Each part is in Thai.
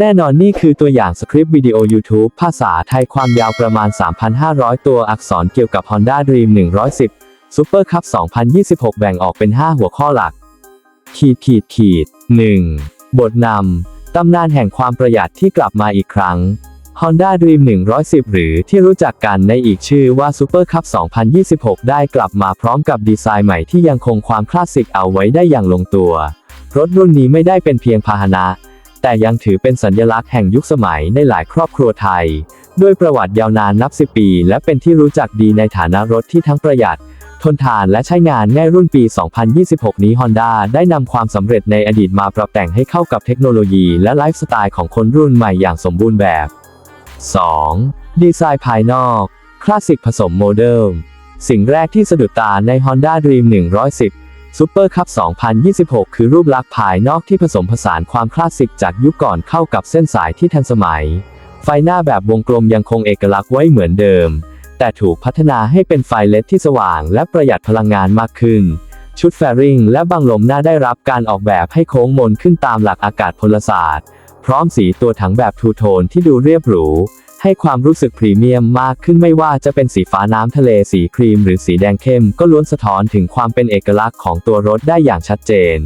แน่นอนนี่คือตัวอย่างสคริปต์วิดีโอ YouTube ภาษาไทยความยาวประมาณ 3,500 ตัวอักษรเกี่ยวกับ Honda Dream 110 Super Cup 2026 แบ่งออกเป็น 5 หัวข้อหลัก ขีดขีดขีด 1. บทนำ ตำนานแห่งความประหยัดที่กลับมาอีกครั้ง Honda Dream 110 หรือที่รู้จักกันในอีกชื่อว่า Super Cup 2026 ได้กลับมาพร้อมกับดีไซน์ใหม่ที่ยังคงความคลาสสิกเอาไว้ได้อย่างลงตัว รถรุ่นนี้ไม่ได้เป็นเพียงพาหนะ แต่ยังถือเป็นสัญลักษณ์แห่งยุคสมัยในหลายครอบครัวไทย ด้วยประวัติยาวนานนับสิบปี และเป็นที่รู้จักดีในฐานะรถที่ทั้งประหยัด ทนทานและใช้งานง่ายรุ่นปี 2026 นี้ Honda ได้นำความสำเร็จในอดีตมาปรับแต่งให้เข้ากับเทคโนโลยีและไลฟ์สไตล์ของคนรุ่นใหม่อย่างสมบูรณ์แบบ 2. ดีไซน์ภายนอก คลาสสิกผสมโมเดิร์นสิ่งแรกที่สะดุดตาใน Honda Dream 110 Super Cup 2026 คือรูปลักษณ์ภายนอกที่ผสมผสานความคลาสสิกจากยุคก่อนเข้ากับเส้นสายที่ทันสมัย ไฟหน้าแบบวงกลมยังคงเอกลักษณ์ไว้เหมือนเดิม แต่ถูกพัฒนาให้เป็นไฟเลดที่สว่างและประหยัดพลังงานมากขึ้น ชุดแฟริงและบังลมหน้าได้รับการออกแบบให้โค้งมนขึ้นตามหลักอากาศพลศาสตร์ พร้อมสีตัวถังแบบทูโทนที่ดูเรียบหรู ให้ความรู้สึกพรีเมียมมากขึ้นไม่ว่าจะเป็นสีฟ้าน้ำทะเลสีครีมหรือสีแดงเข้ม ก็ล้วนสะท้อนถึงความเป็นเอกลักษณ์ของตัวรถได้อย่างชัดเจน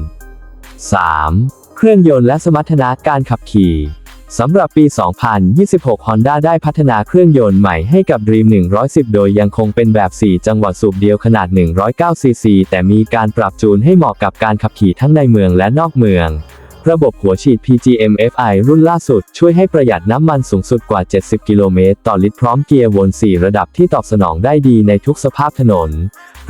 3. เครื่องยนต์และสมรรถนะการขับขี่สำหรับปี 2026 Honda ได้พัฒนาเครื่องยนต์ใหม่ให้กับ Dream 110 โดยยังคงเป็นแบบ 4 จังหวะสูบเดียวขนาด 109 ซีซี แต่มีการปรับจูนให้เหมาะกับการขับขี่ทั้งในเมืองและนอกเมือง ระบบหัวฉีด PGM FI รุ่นล่าสุด ช่วยให้ประหยัดน้ำมันสูงสุดกว่า 70 กิโลเมตรต่อลิตรพร้อมเกียร์วน 4 ระดับที่ตอบสนองได้ดีในทุกสภาพถนน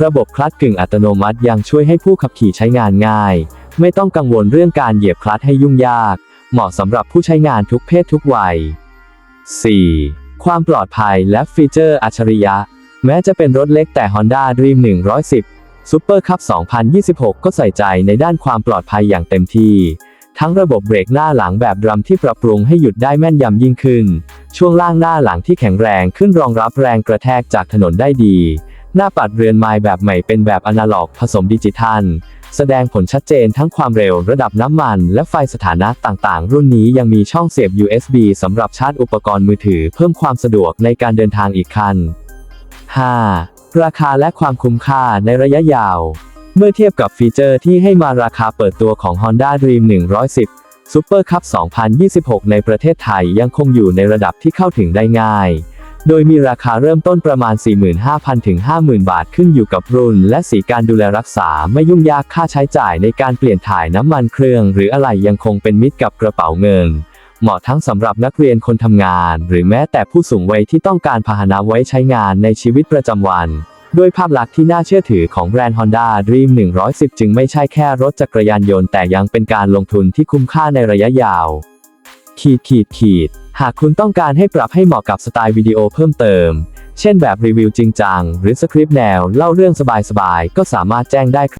ระบบคลัตช์กึ่งอัตโนมัติยังช่วยให้ผู้ขับขี่ใช้งานง่าย ไม่ต้องกังวลเรื่องการเหยียบคลัตช์ให้ยุ่งยาก เหมาะสำหรับผู้ใช้งานทุกเพศทุกวัย 4. ความปลอดภัยและฟีเจอร์อัจฉริยะ แม้จะเป็นรถเล็กแต่ Honda Dream 110 Super Cup 2026 ก็ใส่ใจในด้านความปลอดภัยอย่างเต็มที่ ทั้งระบบเบรกหน้าหลังแบบดรัมที่ปรับปรุงให้หยุดได้แม่นยำยิ่งขึ้น ช่วงล่างหน้าหลังที่แข็งแรงขึ้นรองรับแรงกระแทกจากถนนได้ดี หน้าปัดเรือนไม้แบบใหม่เป็นแบบอนาล็อกผสมดิจิทัล แสดงผลชัดเจนทั้งความเร็วระดับน้ำมัน และไฟสถานะต่างๆ รุ่นนี้ยังมีช่องเสียบ USB สำหรับชาร์จอุปกรณ์มือถือเพิ่มความสะดวกในการเดินทางอีกคัน 5. ราคาและความคุ้มค่าในระยะยาว เมื่อเทียบกับฟีเจอร์ที่ให้มาราคาเปิดตัวของ Honda Dream 110 Super Cup 2026 ในประเทศไทยยังคงอยู่ในระดับที่เข้าถึงได้ง่าย โดยมีราคาเริ่มต้นประมาณ 45,000 ถึง 50,000 บาทขึ้นอยู่กับรุ่น และสีการดูแลรักษาไม่ยุ่งยากค่าใช้จ่ายในการเปลี่ยนถ่ายน้ำมันเครื่อง หรืออะไรยังคงเป็นมิตรกับกระเป๋าเงิน เหมาะทั้งสำหรับนักเรียนคนทำงาน หรือแม้แต่ผู้สูงวัยที่ต้องการพาหนะไว้ใช้งานในชีวิตประจำวัน ด้วยภาพลักษณ์ที่น่าเชื่อถือของแบรนด์ Honda Dream 110 จึงไม่ใช่แค่รถจักรยานยนต์แต่ยังเป็นการลงทุนที่คุ้มค่าในระยะยาว ขีดขีดขีด หากคุณต้องการให้ปรับให้เหมาะกับสไตล์วิดีโอเพิ่มเติม เช่นแบบรีวิวจริงจัง หรือสคริปต์แนว เล่าเรื่องสบายๆ ก็สามารถแจ้งได้